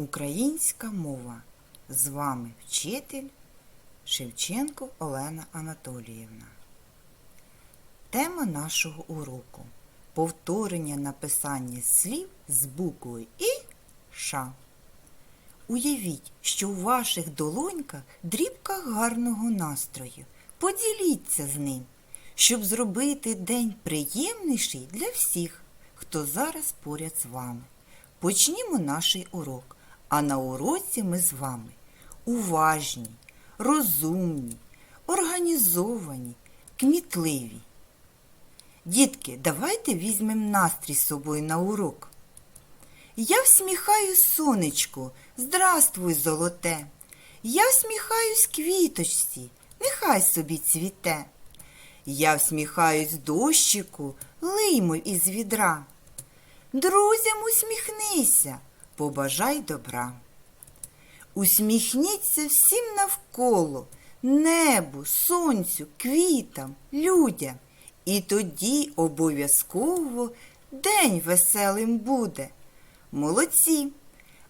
Українська мова. З вами вчитель Шевченко Олена Анатоліївна. Тема нашого уроку повторення написання слів з буквою І Ша. Уявіть, що у ваших долоньках дрібка гарного настрою. Поділіться з ним, щоб зробити день приємніший для всіх, хто зараз поряд з вами. Почнімо наш урок, а на уроці ми з вами уважні, розумні, організовані, кмітливі. Дітки, давайте візьмемо настрій з собою на урок. Я всміхаюсь сонечку, здравствуй, золоте. Я всміхаюсь квіточці, нехай собі цвіте. Я всміхаюсь дощику, лиймо із відра. Друзям усміхнися, побажай добра. Усміхніться всім навколо, небу, сонцю, квітам, людям. І тоді обов'язково день веселим буде. Молодці!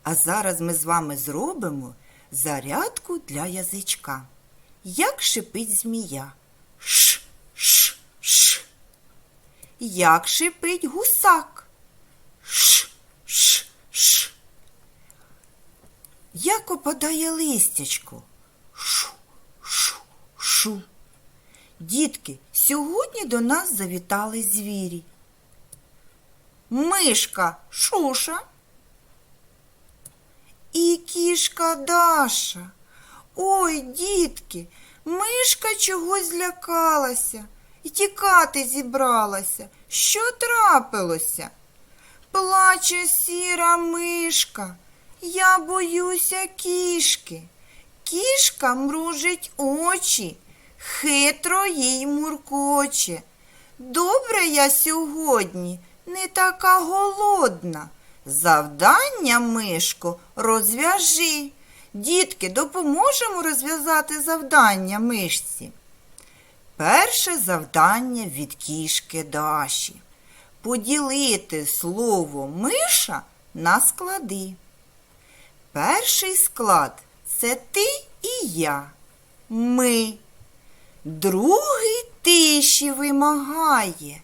А зараз ми з вами зробимо зарядку для язичка. Як шипить змія? Ш, ш, ш. Як шипить гусак? Ш, ш, ш. Як опадає листячко? Шу, шу, шу. Дітки, сьогодні до нас завітали звірі. Мишка Шуша і кішка Даша. Ой, дітки, мишка чогось злякалася і тікати зібралася. Що трапилося? Плаче сіра мишка. Я боюся кішки. Кішка мружить очі, хитро їй муркоче. Добре я сьогодні не така голодна. Завдання, мишко, розв'яжи. Дітки, допоможемо розв'язати завдання мишці. Перше завдання від кішки Даші. Поділити слово миша на склади. Перший склад це ти і я. Ми. Другий тиші вимагає.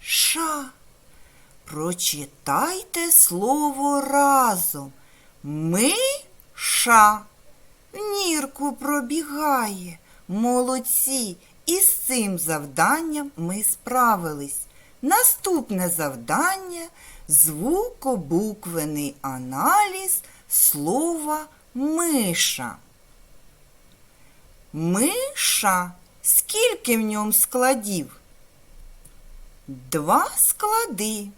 Ша. Прочитайте слово разом. Миша. Нірку пробігає. Молодці. І з цим завданням ми справились. Наступне завдання звукобуквений аналіз слова миша. Миша. Скільки в ньому складів? Два склади.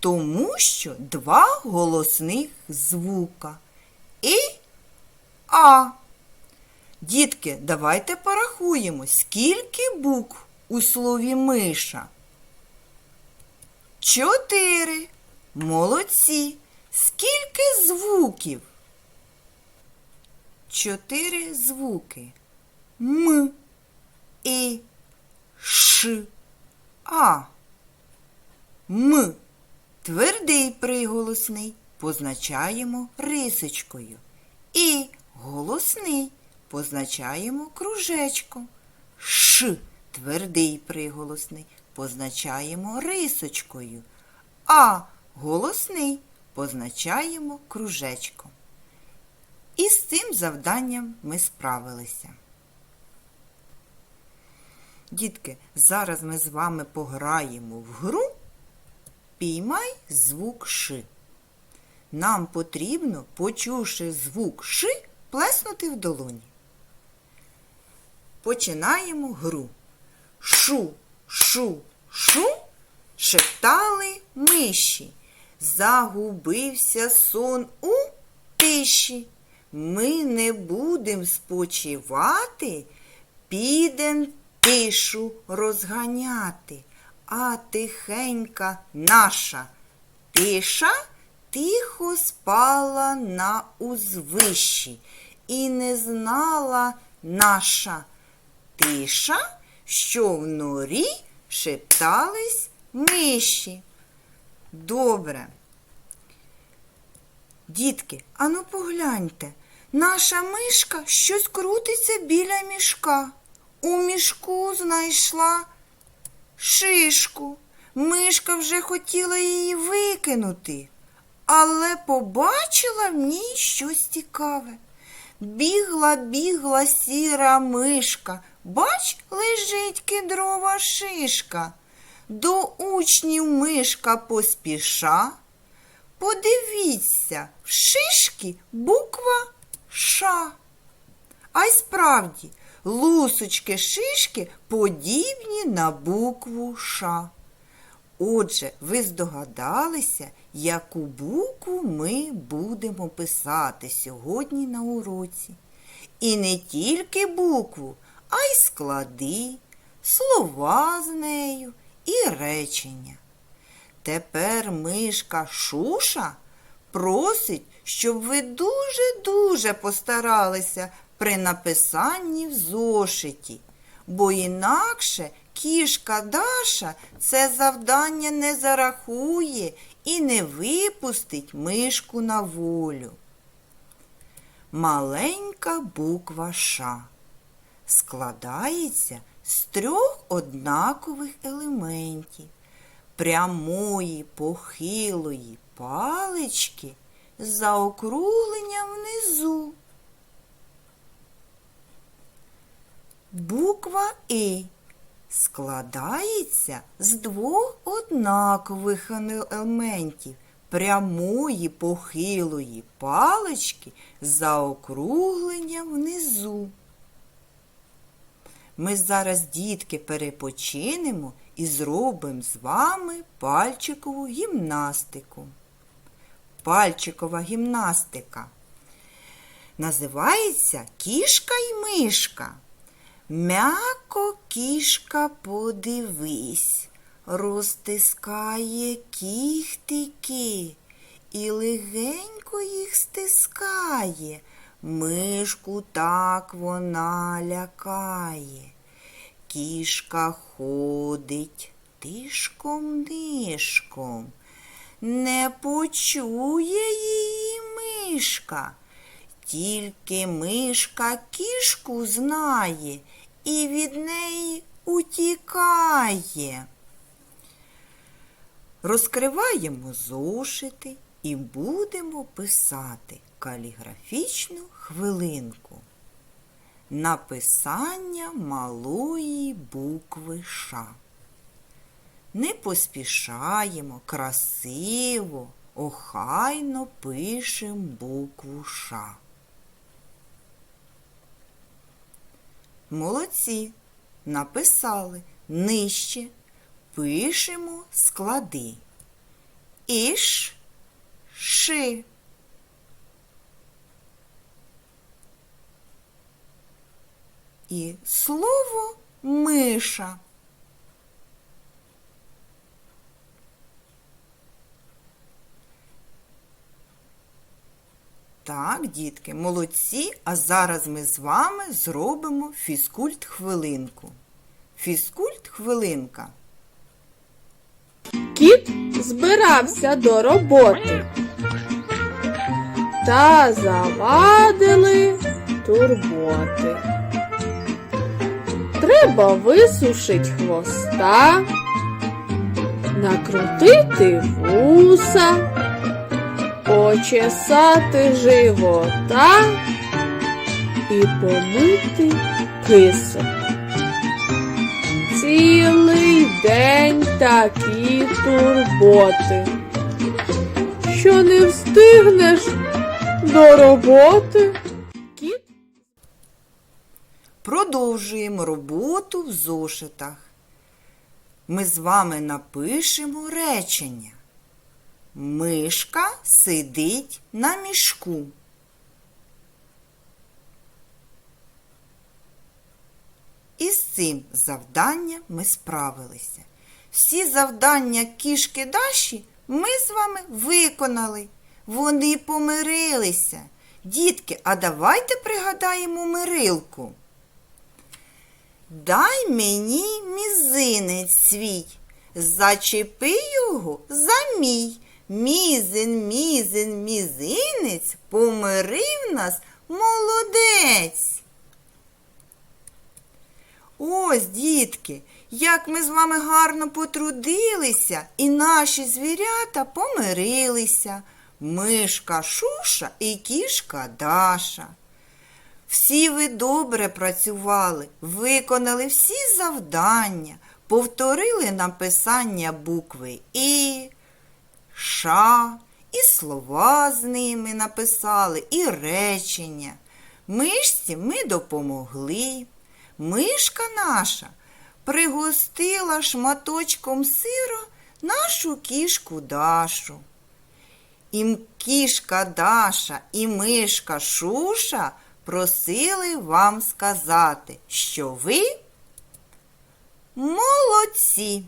Тому що два голосних звука. І А. Дітки, давайте порахуємо, скільки букв у слові миша. Чотири. Молодці. Скільки звуків? Чотири звуки. М, І, Ш, А. М. Твердий приголосний позначаємо рисочкою. І голосний позначаємо кружечком. Ш. Твердий приголосний позначаємо рисочкою. А голосний позначаємо кружечком. І з цим завданням ми справилися. Дітки, зараз ми з вами пограємо в гру Піймай звук Ш. Нам потрібно, почувши звук Ш, плеснути в долоні. Починаємо гру. Шу, шу, шу, шептали миші. Загубився сон у тиші. Ми не будем спочивати, підем тишу розганяти, а тихенька наша тиша тихо спала на узвищі, і не знала наша тиша, що в норі шептались миші. Добре. Дітки, ану погляньте, наша мишка щось крутиться біля мішка. У мішку знайшла шишку. Мишка вже хотіла її викинути, але побачила в ній щось цікаве. Бігла, бігла сіра мишка, бач, лежить кедрова шишка. До учнів мишка поспіша. Подивіться, в шишки буква Ш. А й справді, лусочки шишки подібні на букву Ш. Отже, ви здогадалися, яку букву ми будемо писати сьогодні на уроці. І не тільки букву, а й склади, слова з нею і речення. Тепер мишка Шуша просить, щоб ви дуже-дуже постаралися при написанні в зошиті, бо інакше кішка Даша це завдання не зарахує і не випустить мишку на волю. Маленька буква Ш складається з трьох однакових елементів прямої похилої палички з заокругленням внизу. Буква І складається з двох однакових елементів прямої похилої палички з заокругленням внизу. Ми зараз, дітки, перепочинемо і зробимо з вами пальчикову гімнастику. Пальчикова гімнастика називається кішка й мишка. М'яко кішка подивись, розтискає кіхтики і легенько їх стискає. Мишку так вона лякає. Кішка ходить тишком-нишком, не почує її мишка, тільки мишка кішку знає і від неї утікає. Розкриваємо зошити і будемо писати каліграфічну хвилинку. Написання малої букви Ш. Не поспішаємо, красиво, охайно пишемо букву Ш. Молодці. Написали нижче. Пишемо склади. Іш, ши. І слово миша. Так, дітки, молодці, а зараз ми з вами зробимо фізкульт хвилинку. Фізкульт хвилинка. Кіт збирався до роботи. Та завадили турботи. Треба висушить хвоста, накрутити вуса, почесати живота і помити кисок. Цілий день такі турботи, що не встигнеш до роботи. Продовжуємо роботу в зошитах. Ми з вами напишемо речення. Мишка сидить на мішку. І з цим завданням ми справилися. Всі завдання кішки Даші ми з вами виконали. Вони помирилися. Дітки, а давайте пригадаємо мирилку. Дай мені мізинець свій, зачепи його за мій, Мізин, мізин, мізинець помирив нас молодець. Ось, дітки, як ми з вами гарно потрудилися, і наші звірята помирилися. Мишка Шуша і кішка Даша. Всі ви добре працювали, виконали всі завдання, повторили написання букви І, Ша, і слова з ними написали, і речення. Мишці ми допомогли. Мишка наша пригостила шматочком сира нашу кішку Дашу. І кішка Даша, і мишка Шуша просили вам сказати, що ви молодці.